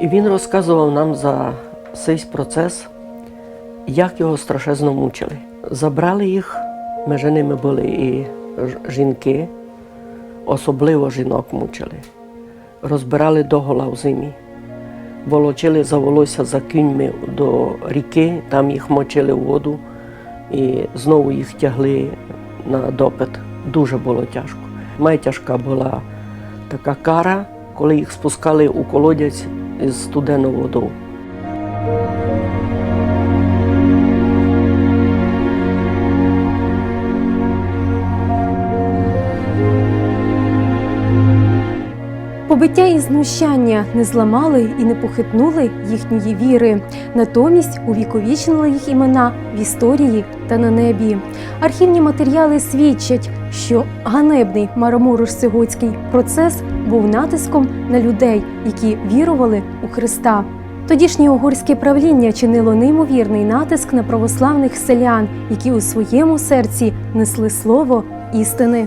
І він розказував нам за цей процес, як його страшезно мучили. Забрали їх, між ними були і жінки, особливо жінок мучили. Розбирали догола в зимі, волочили за волосся за кіньми до ріки, там їх мочили в воду і знову їх тягли на допит. Дуже було тяжко. Найтяжка була така кара, коли їх спускали у колодязь із студеною водою. Побиття і знущання не зламали і не похитнули їхньої віри, натомість увіковічнили їх імена в історії та на небі. Архівні матеріали свідчать, що ганебний Марамурош-Сигоцький процес був натиском на людей, які вірували у Христа. Тодішнє угорське правління чинило неймовірний натиск на православних селян, які у своєму серці несли слово істини.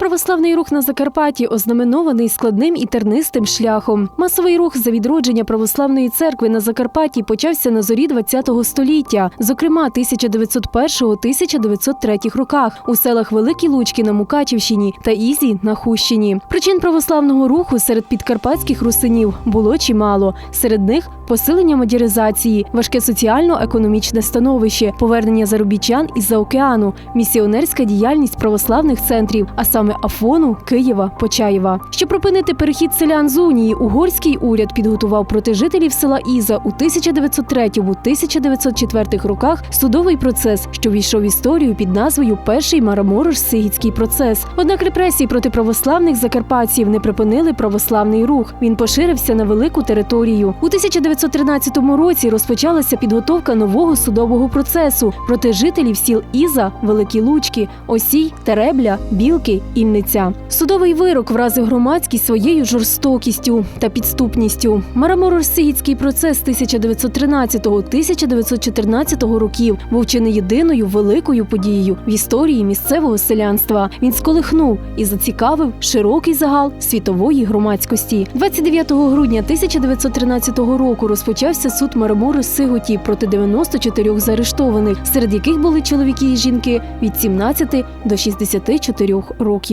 Православний рух на Закарпатті ознаменований складним і тернистим шляхом. Масовий рух за відродження православної церкви на Закарпатті почався на зорі ХХ століття, зокрема 1901-1903 роках у селах Великі Лучки на Мукачівщині та Ізі на Хущині. Причин православного руху серед підкарпатських русинів було чимало. Серед них посилення модернізації, важке соціально-економічне становище, повернення заробітчан із-за океану, місіонерська діяльність православних центрів, а саме Афону, Києва, Почаєва. Щоб припинити перехід селян з унії, угорський уряд підготував проти жителів села Іза у 1903-1904 роках судовий процес, що війшов в історію під назвою Перший Мараморош-Сигіцький процес. Однак репресії проти православних закарпатців не припинили православний рух. Він поширився на велику територію. У 1913 році розпочалася підготовка нового судового процесу проти жителів сіл Іза, Великі Лучки, Осій, Теребля, Білки, Ільниця. Судовий вирок вразив громадськість своєю жорстокістю та підступністю. Мараморосигіцький процес 1913-1914 років був чи не єдиною великою подією в історії місцевого селянства. Він сколихнув і зацікавив широкий загал світової громадськості. 29 грудня 1913 року розпочався суд Марамори Сиготі проти 94 заарештованих, серед яких були чоловіки і жінки від 17 до 64 років.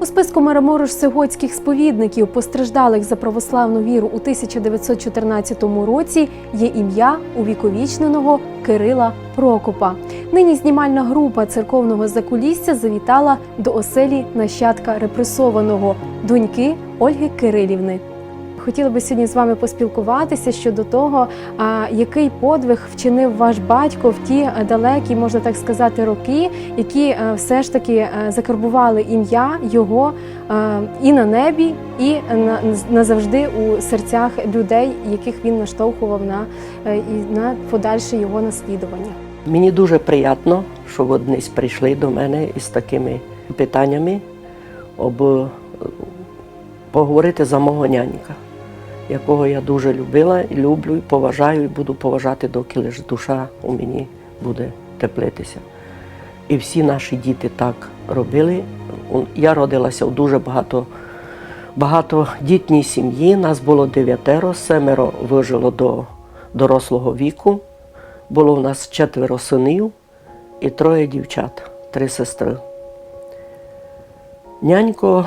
У списку Мараморош-Сигоцьких сповідників, постраждалих за православну віру у 1914 році, є ім'я увіковічненого Кирила Прокопа. Нині знімальна група церковного закулісся завітала до оселі нащадка репресованого доньки Ольги Кирилівни. Хотіла би сьогодні з вами поспілкуватися щодо того, який подвиг вчинив ваш батько в ті е, далекі, можна так сказати, роки, які е, все ж таки е, закарбували ім'я його і на небі, і на, назавжди у серцях людей, яких він наштовхував на, на подальше його наслідування. Мені дуже приємно, що десь прийшли до мене із такими питаннями, об поговорити за мого нянька, якого я дуже любила і люблю, і поважаю, і буду поважати, доки лише душа у мені буде теплитися. І всі наші діти так робили. Я родилася в дуже багато, багатодітній сім'ї. Нас було дев'ятеро, семеро вижило до дорослого віку. Було в нас четверо синів і троє дівчат, три сестри. Нянько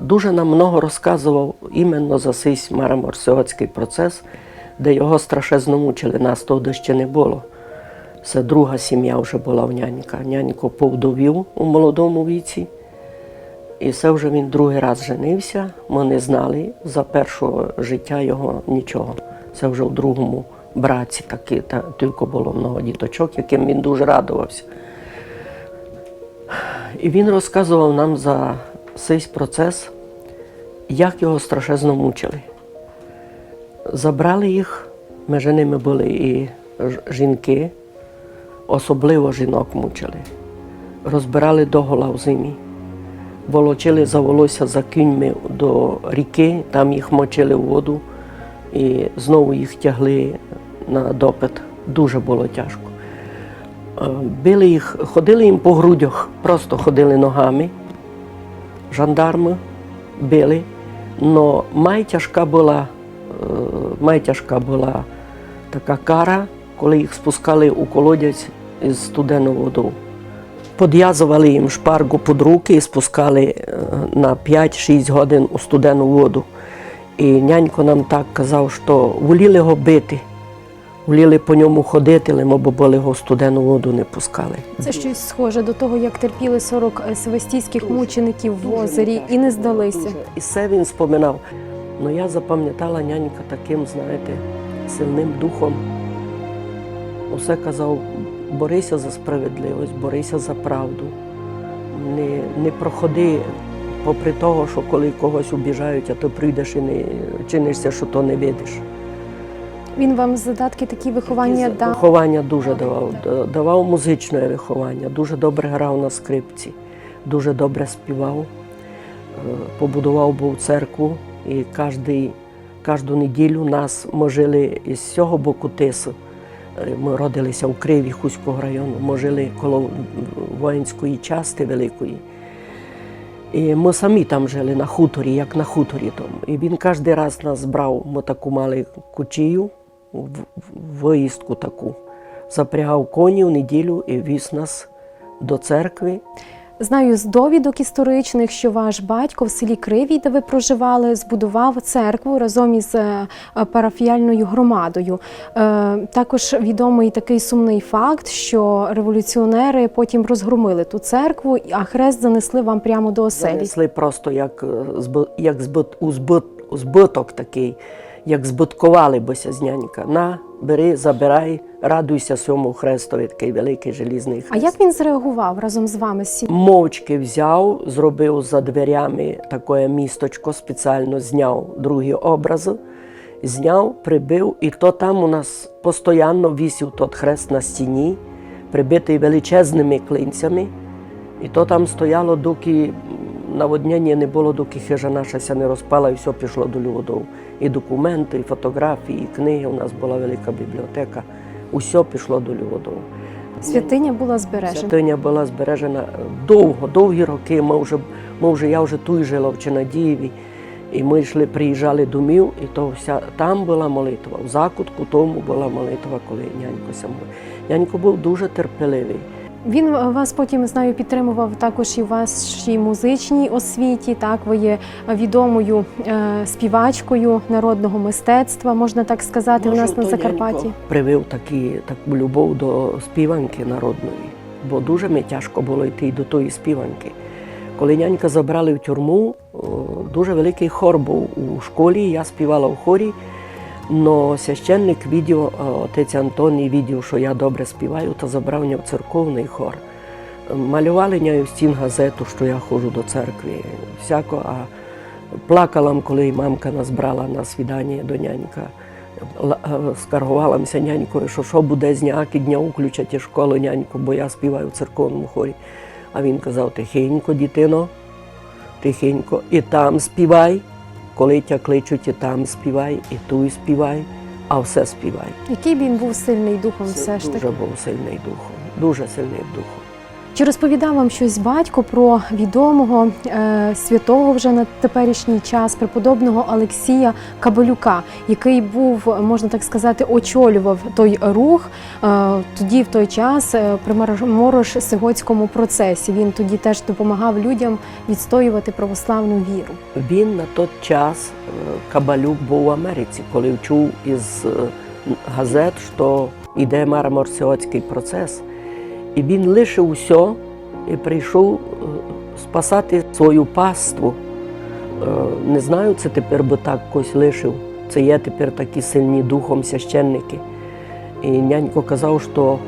дуже нам много розказував іменно за цей Мараморсіотський процес, де його страшезно мучили, нас тоді ще не було. Це друга сім'я вже була в нянька. Нянько повдовів у молодому віці. І це вже він другий раз женився. Ми не знали за першого життя його нічого. Це вже в другому браці таки, та, тільки було много діточок, яким він дуже радувався. І він розказував нам за цей процес, як його страшезно мучили. Забрали їх, між ними були і жінки, особливо жінок мучили. Розбирали догола в зимі, волочили за волосся за кіньми до ріки, там їх мочили в воду і знову їх тягли на допит. Дуже було тяжко. Е, Били їх, ходили їм по грудях, просто ходили ногами. Жандарми били, Но майтяжка була, е, майтяжка була така кара, коли їх спускали у колодязь із студену воду. Подв'язували їм шпаргу під руки і спускали е, на 5-6 годин у студену воду. І нянько нам так казав, що воліли його бити, воліли по ньому ходити, але бо були його в студену воду не пускали. Це щось схоже до того, як терпіли 40 севастійських мучеників в озері і не здалися. І все він споминав. Ну я запам'ятала нянька таким, знаєте, сильним духом. Усе казав, борися за справедливість, борися за правду. Не, не проходи попри того, що коли когось обіжають, а ти прийдеш і не чинишся, що то не видиш. Він вам задатки такі виховання дав. Виховання дуже давав. Давав музичне виховання, дуже добре грав на скрипці, дуже добре співав. Е, Побудував був церкву і кожний, кожну неділю нас ми жили із цього боку Тису. Е, Ми родилися в Криві Хуського району, ми жили коло воїнської части великої. І ми самі там жили на хуторі, як на хуторі тому. І він кожен раз нас брав, ми таку мали кучію, виїздку таку. Запрягав коні в неділю і віз нас до церкви. Знаю з довідок історичних, що ваш батько в селі Кривій, де ви проживали, збудував церкву разом із е, парафіяльною громадою. Е, Також відомий такий сумний факт, що революціонери потім розгромили ту церкву, а хрест занесли вам прямо до оселі. Занесли просто як, е, як збит, збиток такий, як збиткували бося з нянька. На, бери, забирай, радуйся сьому хрестові, такий великий желізний хрест. А як він зреагував разом з вами? сім- Мовчки взяв, зробив за дверями таке місточко, спеціально зняв другі образи, зняв, прибив, і то там у нас постійно вісів тот хрест на стіні, прибитий величезними клинцями. І то там стояло, доки наводнення не було, доки хижа наша ся не розпала, і все пішло до людов. І документи, і фотографії, і книги. У нас була велика бібліотека. Усе пішло до людов. Святиня була збережена. Святиня була збережена довго, довгі роки. Ми вже, ми вже, я вже тут жила в Чинадієві, і ми йшли, приїжджали домів, і то вся там була молитва. В закутку тому була молитва, коли нянько сам. Нянько був дуже терпеливий. Він вас потім знаю підтримував також і в вашій музичній освіті. Так, ви є відомою е, співачкою народного мистецтва, можна так сказати, у нас на Закарпатті. Привив такі, таку любов до співанки народної, бо дуже мені тяжко було йти до тої співанки. Коли нянька забрали в тюрму, дуже великий хор був у школі, я співала в хорі. Но священник відео, отець Антоній відео, що я добре співаю, то забрав мене в церковний хор. Малювали нею стін газету, що я ходжу до церкви. Всяко, а плакала, коли мамка нас брала на свідання до нянька. Скаргувалася нянькою, що що буде з ніякі дня включать і школу няньку, бо я співаю в церковному хорі. А він казав, тихенько, дитино, тихенько, і там співай. Коли тя кличуть, і там співай, і ту співай, а все співай. Який він був сильний духом, все ж таки? дуже був сильний духом, дуже сильний духом. Чи розповідав вам щось батько про відомого е, святого вже на теперішній час преподобного Олексія Кабалюка, який був, можна так сказати, очолював той рух е, тоді в той час е, при Морош-Сигоцькому процесі. Він тоді теж допомагав людям відстоювати православну віру. Він на той час Кабалюк був в Америці, коли чув із газет, що йде Мараморсіоцький процес. І він лишив усе і прийшов е, спасати свою паству. Е, Не знаю, це тепер би так когось лишив. Це є тепер такі сильні духом священники. І нянько казав, що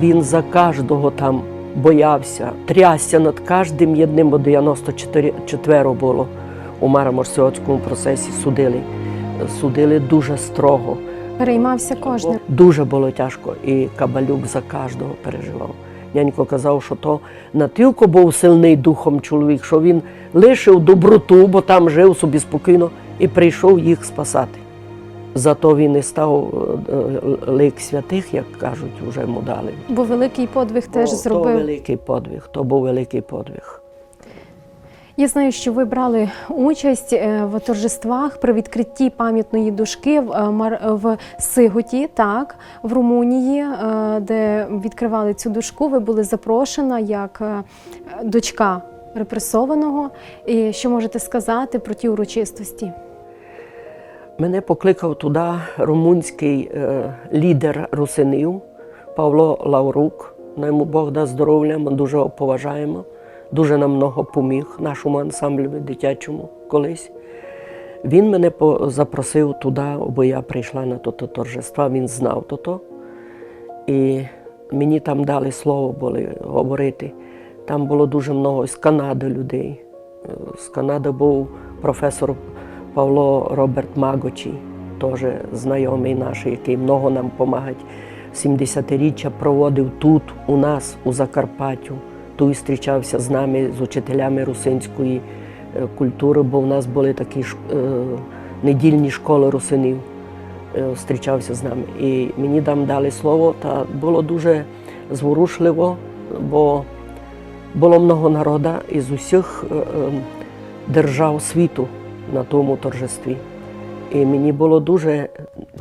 він за кожного там боявся, трясся над кожним єдним, бо 94 було у Мараморсіоцькому процесі судили. Судили дуже строго. Переймався кожним. Дуже було тяжко, і Кабалюк за кожного переживав. Нянько казав, що то не тільки був сильний духом чоловік, що він лишив доброту, бо там жив собі спокійно, і прийшов їх спасати. Зато він і став е, е, лик святих, як кажуть, вже йому дали. Бо великий подвиг теж О, То великий подвиг, то був великий подвиг. Я знаю, що ви брали участь е, в торжествах при відкритті пам'ятної дошки в, е, Сиготі, так, в Румунії, е, де відкривали цю дошку. Ви були запрошена як дочка репресованого. І що можете сказати про ті урочистості? Мене покликав туди румунський лідер русинів Павло Лаурук. На йому Бог дасть здоров'я, ми дуже його поважаємо. Дуже нам много поміг нашому ансамблю дитячому колись. Він мене запросив туди, бо я прийшла на то торжество, він знав то. І мені там дали слово були говорити. Там було дуже много з Канади людей. З Канади був професор Павло Роберт Магочі, теж знайомий наш, який много нам допомагає. 70-річчя проводив тут, у нас, у Закарпаттю. Тут зустрічався з нами, з учителями русинської е, культури, бо в нас були такі е, недільні школи русинів. Е, Зустрічався з нами. І мені там дали слово, та було дуже зворушливо, бо було много народу із усіх держав світу на тому торжестві. І мені було дуже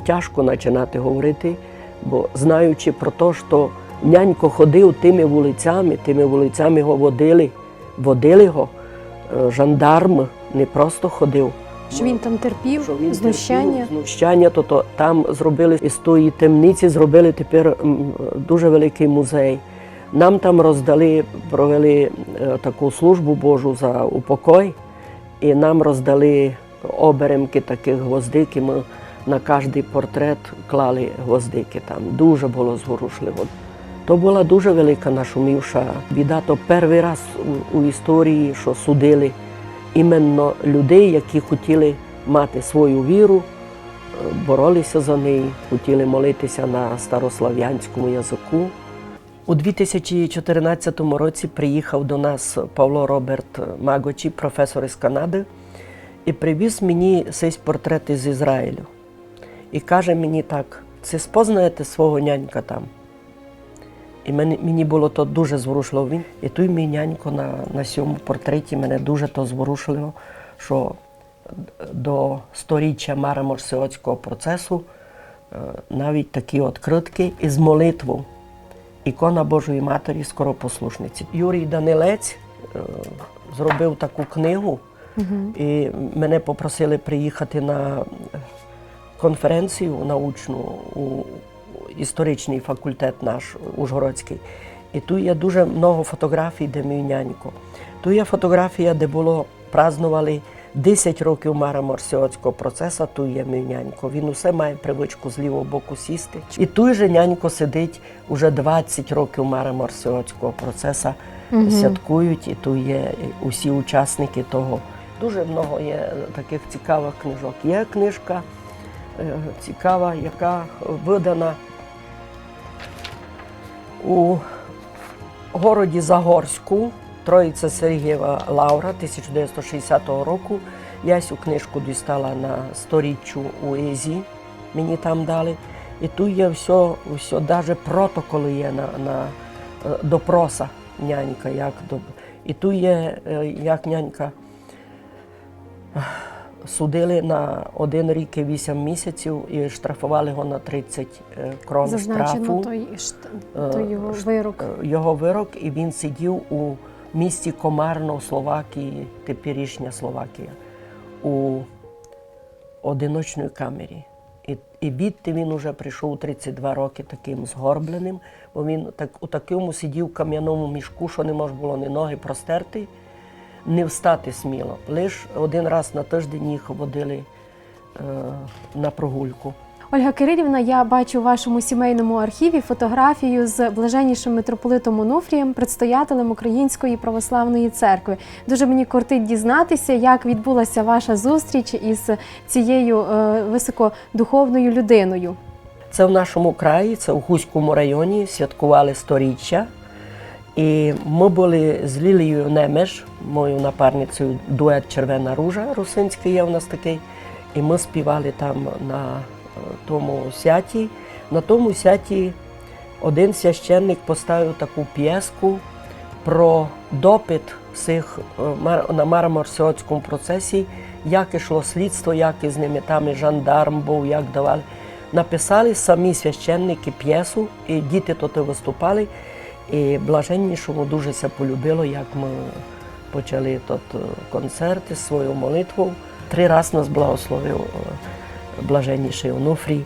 тяжко починати говорити, бо знаючи про те, що нянько ходив тими вулицями, тими вулицями його водили, водили його, е, жандарм не просто ходив. Що він там терпів, Що він знущання? терпів, знущання, то, то там зробили із тої темниці, зробили тепер дуже великий музей. Нам там роздали, провели е, таку службу Божу за упокой, і нам роздали оберемки таких гвоздик, і ми на кожний портрет клали гвоздики там. Дуже було зворушливо. То була дуже велика нашумівша біда. То перший раз у, історії, що судили іменно людей, які хотіли мати свою віру, е, боролися за неї, хотіли молитися на старослав'янському язику. У 2014 році приїхав до нас Павло Роберт Магочі, професор із Канади, і привіз мені цей портрет із Ізраїлю. І каже мені так: це спознаєте свого нянька там. І мені, було то дуже зворушливо. Він, і той мій нянько на, на цьому портреті мене дуже то зворушило, що до сторіччя Мараморсіотського процесу е, навіть такі відкритки із молитву ікона Божої Матері скоропослушниці. Юрій Данилець е, зробив таку книгу, і мене попросили приїхати на конференцію научну у історичний факультет наш Ужгородський. І тут є дуже много фотографій, де мій нянько. Тут є фотографія, де було празднували 10 років Мараморсіотського процесу, тут є мій нянько. Він усе має привичку з лівого боку сісти. І той же нянько сидить уже 20 років Мараморсіотського процесу, святкують, і тут є усі учасники того. Дуже много є таких цікавих книжок. Є книжка е, цікава, яка видана у городі Загорську, Троїця Сергієва Лаура 1960 року. Я цю книжку дістала на сторіччю у ЕЗі, мені там дали. І тут є все, все навіть протоколи є на, на е, допроса нянька. Як. І тут є, е, як нянька судили на один рік і вісім місяців і штрафували його на 30 е, крон Зазначено штрафу. той, Е, той його вирок. е, Його вирок, і він сидів у місті Комарно, Словакії, теперішня Словакія, у одиночній камері. І, і відти він уже прийшов у 32 роки таким згорбленим, бо він так, у такому сидів кам'яному мішку, що не можна було ні ноги простерти, не встати сміло. Лише один раз на тиждень їх водили е, на прогульку. Ольга Кирилівна, я бачу у вашому сімейному архіві фотографію з блаженнішим митрополитом Онуфрієм, предстоятелем Української православної церкви. Дуже мені кортить дізнатися, як відбулася ваша зустріч із цією е, високодуховною людиною. Це в нашому краї, це в Гуському районі, святкували сторіччя. І ми були з Лілією Немеш, моєю напарницею, дует Червена ружа русинський є у нас такий. І ми співали там на е, тому святі. На тому святі один священник поставив таку п'єску про допит всіх е, на Марморсіотському процесі, як ішло слідство, як із ними там і жандарм був, як давали. Написали самі священники п'єсу, і діти тут виступали. І блаженнішому дуже се полюбило, як ми почали тут е, концерти, свою молитву. Три рази нас благословив е, блаженніший Онуфрій.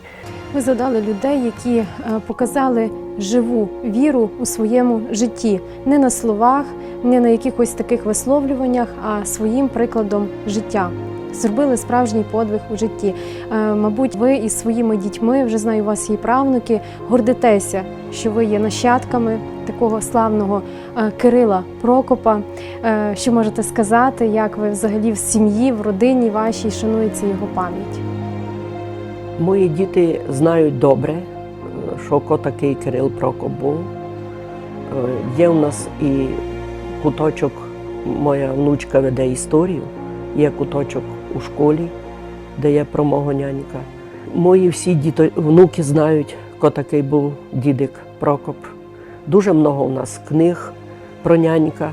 Ви згадали людей, які е, показали живу віру у своєму житті, не на словах, не на якихось таких висловлюваннях, а своїм прикладом життя. Зробили справжній подвиг у житті. Е, Мабуть, ви із своїми дітьми, вже знаю, у вас є правнуки, гордитеся, що ви є нащадками такого славного е, Кирила Прокопа. Е, Що можете сказати, як ви взагалі в сім'ї, в родині вашій шанується його пам'ять? Мої діти знають добре, що ко такий Кирил Прокоп був. Є у нас і куточок, моя внучка веде історію, є куточок у школі, де є про мого нянька. Мої всі діти, внуки знають, ко такий був дідик Прокоп. Дуже много у нас книг про нянька.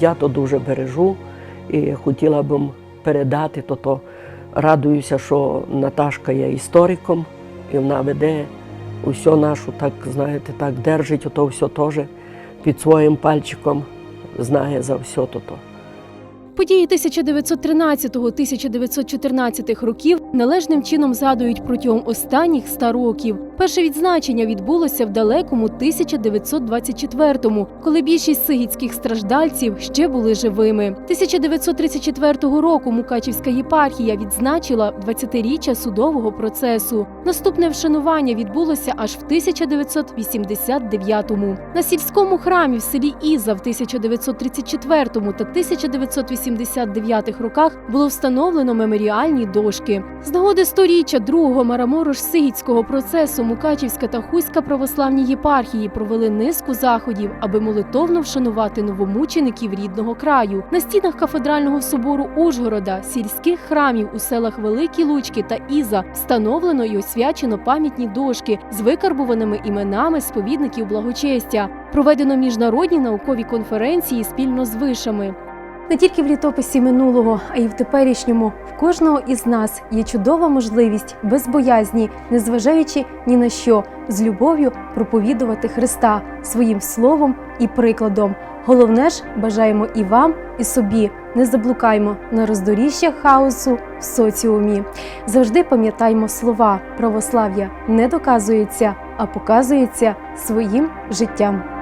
Я то дуже бережу і хотіла б передати то, то радуюся, що Наташка є істориком, і вона веде усю нашу, так знаєте, так держить ото все теж під своїм пальчиком, знає за все то. Події 1913-1914 років належним чином згадують протягом останніх ста років. Перше відзначення відбулося в далекому 1924-му, коли більшість сигітських страждальців ще були живими. 1934 року Мукачівська єпархія відзначила 20-річчя судового процесу. Наступне вшанування відбулося аж в 1989-му. На сільському храмі в селі Іза в 1934 та 1989 роках було встановлено меморіальні дошки. З нагоди сторіччя другого Мараморош-Сигітського процесу Мукачівська та Хуська православні єпархії провели низку заходів, аби молитовно вшанувати новомучеників рідного краю. На стінах кафедрального собору Ужгорода, сільських храмів у селах Великі Лучки та Іза встановлено і освячено пам'ятні дошки з викарбуваними іменами сповідників благочестя. Проведено міжнародні наукові конференції спільно з вишами. Не тільки в літописі минулого, а й в теперішньому в кожного із нас є чудова можливість без боязні, незважаючи ні на що, з любов'ю проповідувати Христа своїм словом і прикладом. Головне ж, бажаємо і вам, і собі. Не заблукаймо на роздоріжжях хаосу в соціумі. Завжди пам'ятаймо слова православ'я не доказується, а показується своїм життям.